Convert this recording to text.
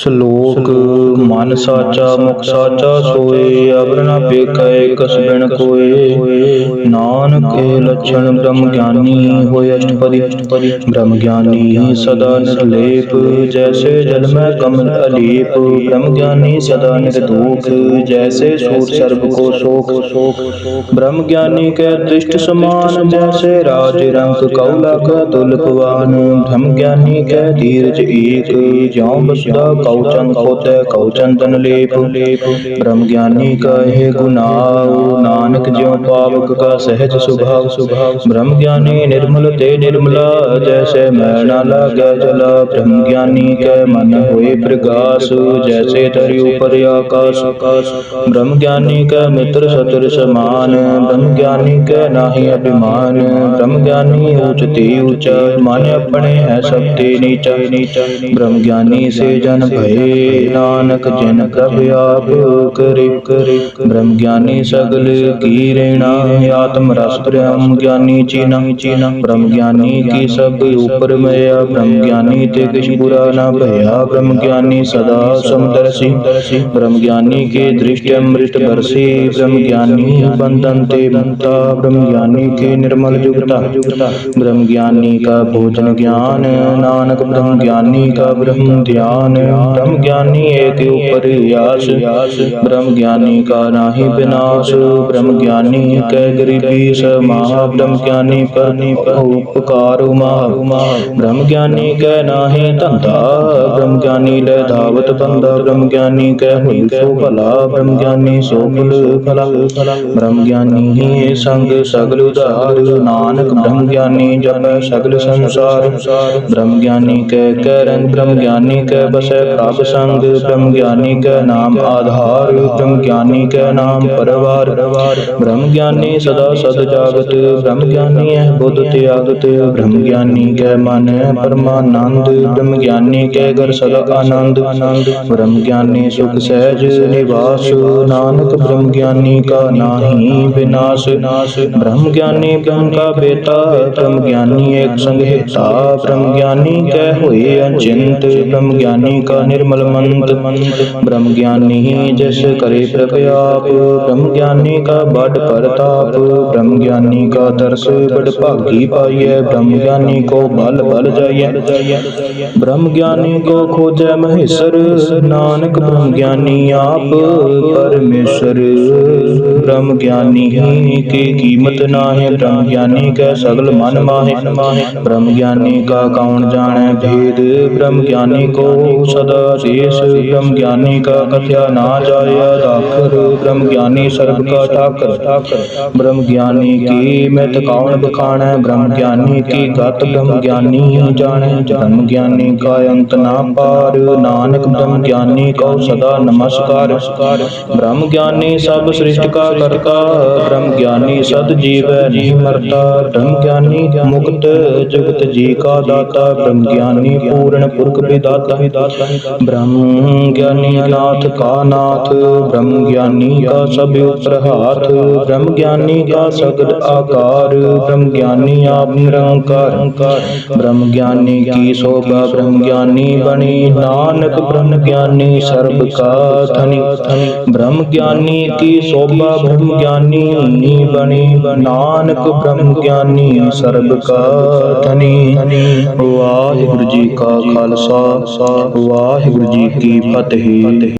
ਸ਼ਲੋਕ ਮਨ ਸਾਚਾ ਮੁਖ ਸਾਚਾ ਸੋਏ ਅਵਰ ਨ ਪੇਖੈ ਕਸ ਬਿਨ ਕੋਏ। ਨਾਨਕ ਕੇ ਲਛਣ ਬ੍ਰਹਮ ਗਿਆਨੀ ਹੋਇ ਅਸ਼ਟਪਦੀ। ਬ੍ਰਹਮ ਗਿਆਨੀ ਸਦਾ ਨਿਰਲੇਪ। ਜੈਸੇ ਜਲ ਮੈਂ ਕਮਲ ਅਲੀਪ। ਬ੍ਰਹਮ ਗਿਆਨੀ ਸਦਾ ਨਿਰਦੂਖ। ਜੈਸੇ ਸੂਰ ਸਰਬ ਕੋ ਸੋਖ। ਬ੍ਰਹਮ ਗਿਆਨੀ ਕੈ ਦ੍ਰਿਸ਼ਟ ਸਮਾਨ। ਜੈਸੇ ਰਾਜ ਰੰਗ ਕਉਲਾ ਕਾ ਤੁਲ ਪਵਾਨ ਬ੍ਰਹਮ ਗਿਆਨੀ ਕੈ ਧੀਰਜ ਏਕ। ਜਿਉ ਬਸਦਾ ਕਉ ਚੰਦ ਖੋਤੈ ਕਉ ਚੰਦਨ ਲੇਪ। ਬ੍ਰਹਮ ਗਿਆਨੀ ਕਾ ਗੁਨਾਉ, ਨਾਨਕ ਜਿਉ ਪਾਵਕ ਕਾ ਸਹਿਜ ਸੁਭਾਵ ਬ੍ਰਹਮ ਗਿਆਨੀ ਨਿਰਮਲ ਤੇ ਨਿਰਮਲਾ, ਜੈਸੇ ਮੈਲ ਲਾਗੈ ਜਲਾ। ਬ੍ਰਹਮ ਗਿਆਨੀ ਕੈ ਮਨ ਹੋਏ ਪ੍ਰਗਾਸ, ਜੈਸੇ ਤਰਿ ਉਪਰ ਆਕਾਸ। ਬ੍ਰਹਮ ਗਿਆਨੀ ਕੈ ਮਿੱਤਰ ਸਤਰ ਸਮਾਨ। ਬ੍ਰਹਮ ਗਿਆਨੀ ਕੈ ਨਾਹੀ ਅਭਿਮਾਨ। ਬ੍ਰਹਮ ਗਿਆਨੀ ਊਚ ਤੇ ਊਚਾ, ਮਨ ਆਪਣੇ ਹੈ ਸਭ ਤੇ ਨੀਚਾ। ਬ੍ਰਹਮ ਗਿਆਨੀ ਸੇ ਜਨ ਭਏ ਨਾਨਕ ਜਿਨ ਕਬ ਆਪ ਕਰਿ ਬ੍ਰਹਮ ਗਿਆਨੀ ਸਗਲ ਕੀ ਰੇਣਾ, ਆਤਮ ਰਸ ਬ੍ਰਹਮ ਗਿਆਨੀ ਚੀਨਾ। ਚੀਨਾ ਬ੍ਰਹਮ ਗਿਆਨੀ ਕੀ ਸਭ ਉਪਰ ਮਇਆ, ਬ੍ਰਹਮ ਗਿਆਨੀ ਤੇ ਕਿਛ ਬੁਰਾ ਨਾ ਭਇਆ। ਬ੍ਰਹਮ ਗਿਆਨੀ ਸਦਾ ਸਮਦਰਸੀ ਬ੍ਰਹਮ ਗਿਆਨੀ ਕੇ ਦ੍ਰਿਸ਼ਟ ਅੰਮ੍ਰਿਤ ਬਰਸੀ। ਬ੍ਰਹਮ ਗਿਆਨੀ ਬੰਧਨ ਤੇ ਬੰਤਾ। ਬ੍ਰਹਮ ਗਿਆਨੀ ਕੇ ਨਿਰਮਲ ਜੁਗਤਾ। ਬ੍ਰਹਮ ਗਿਆਨੀ ਕਾ ਭੋਜਨ ਗਿਆਨ। ਨਾਨਕ ਬ੍ਰਹਮ ਗਿਆਨੀ ਕਾ ਬ੍ਰਹਮ ਧਿਆਨ। ब्रह्म ज्ञानी एक ऊपर यास ब्रह्म ज्ञानी का नाही विनाश ब्रह्म ज्ञानी कै गरीबी समाह ब्रह्म ज्ञानी पर उपकार उमा ब्रह्म ज्ञानी कै नाहि धंधा ब्रह्म ज्ञानी ले धावत बंदा ब्रह्म ज्ञानी कै हुई सो भला ब्रह्म ज्ञानी सो फल फला ब्रह्म ज्ञानी ही संग सगल उधार नानक ब्रह्म ज्ञानी जप सगल संसार ब्रह्म ज्ञानी कै कै रंग ब्रह्म ज्ञानी कै ਰਬ ਸੰਗ ਬ੍ਰਹਮ ਗਿਆਨੀ ਕੈ ਨਾਮ ਆਧਾਰ ਬ੍ਰਹਮ ਗਿਆਨੀ ਕੈ ਨਾਮ ਪਰਵਾਰ ਬ੍ਰਹਮ ਗਿਆਨੀ ਸਦਾ ਸਦ ਜਾਗਤ ਬ੍ਰਹਮ ਗਿਆਨੀ ਹੈ ਬੁੱਧ ਤਿਆਗਤ ਬ੍ਰਹਮ ਗਿਆਨੀ ਕੈ ਮਨ ਪਰਮਾਨੰਦ ਬ੍ਰਹਮ ਗਿਆਨੀ ਕੈ ਗਰ ਸਦਾ ਆਨੰਦ ਬ੍ਰਹਮ ਗਿਆਨੀ ਸੁਖ ਸਹਿਜ ਨਿਵਾਸ ਨਾਨਕ ਬ੍ਰਹਮ ਗਿਆਨੀ ਕਾ ਨਾਹੀ ਬਿਨਾਸ਼ ਬ੍ਰਹਮ ਗਿਆਨੀ ਬ੍ਰਹਮ ਕਾ ਬੇਟਾ ਬ੍ਰਹਮ ਗਿਆਨੀ ਏਕ ਸੰਗਹਿਤਾ ਬ੍ਰਹਮ ਗਿਆਨੀ ਕੈ ਹੋਏ ਅਚਿੰਤ ਬ੍ਰਹਮ ਗਿਆਨੀ ਕਾ निर्मल मंद मंद ब्रह्म ज्ञानी ही जस करे प्रकयाप ब्रह्म ज्ञानी का बड परताप ब्रह्म ज्ञानी का दर्श बड़ भागी पाइय ब्रह्म ज्ञानी को बल बल जाइय ब्रह्म ज्ञानी को खोज महेश्वर, नानक ब्रह्म ज्ञानी आप परमेश्वर। ब्रह्म ज्ञानी की कीमत ना है ब्रह्म ज्ञानी का सगल मन माहे। ब्रह्म ज्ञानी का कौन जाने भेद? ब्रह्म ज्ञानी को सद देश ब्रह्म ज्ञानी का कथया ना जाय दाखर ब्रह्म ज्ञानी सर्व का ठाकर ब्रह्म ज्ञानी की मित कौन बखाणै ब्रह्म ज्ञानी की गत ब्रह्म ज्ञानी जाने ब्रह्म ज्ञानी का अंत ना पार नानक ब्रह्म ज्ञानी को सदा नमस्कार ब्रह्म ज्ञानी सब सृष्टि का करता ब्रह्म ज्ञानी सद जीव नहीं मरता ब्रह्म ज्ञानी मुक्त जगत जी का दाता ब्रह्म ज्ञानी पूर्ण पुरख विदाता ब्रह्म ज्ञानी नाथ का नाथ ब्रह्म ज्ञानी का सब ऊपर हाथ ब्रह्म ज्ञानी का सगद आकार ब्रह्म ज्ञानी आप निरंकार ब्रह्म ज्ञानी की शोभा ब्रह्म ज्ञानी बनी नानक ब्रह्म ज्ञानी सर्व का धनी ब्रह्म ज्ञानी की शोभा ब्रह्म ज्ञानी उन्नी बनी नानक ब्रह्म ज्ञानी सर्व का धनी वाहिगुरु जी का खालसा वाह ਵਾਹਿਗੁਰੂ ਜੀ ਕੀ ਫਤਿਹ।